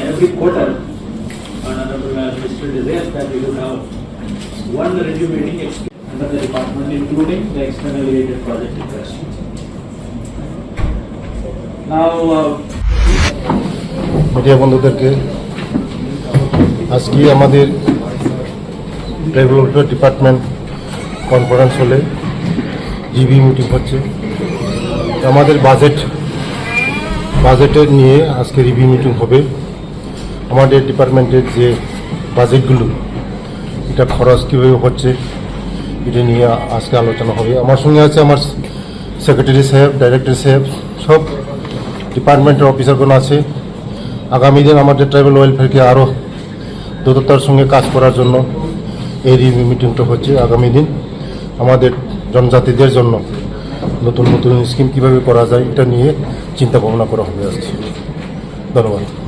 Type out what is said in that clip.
every quarter, Honorable uh, Mr. desires that we will have one review meeting under the department, including the externally aided project interest. Now, uh, media বন্ধুদেরকে আজকে আমাদের development department conference হলে GB meeting হচ্ছে আমাদের budget বাজেটের নিয়ে আজকে review meeting হবে আমাদের ডিপার্টমেন্টের যে বাজেটগুলো এটা খরচ কীভাবে হচ্ছে, এটা নিয়ে আজকে আলোচনা হবে। আমার সঙ্গে আছে আমার সেক্রেটারি সাহেব ডাইরেক্টর সাহেব, সব ডিপার্টমেন্টের অফিসারগুলো আছে। আগামী দিন আমাদের ট্রাইবাল ওয়েলফেয়ারকে আরও দ্রুততার সঙ্গে কাজ করার জন্য এই রিভিউ মিটিংটা হচ্ছে আগামী দিন। আমাদের জনজাতিদের জন্য নতুন নতুন স্কিম কীভাবে করা যায়, এটা নিয়ে চিন্তা ভাবনা করা হবে আজকে। ধন্যবাদ।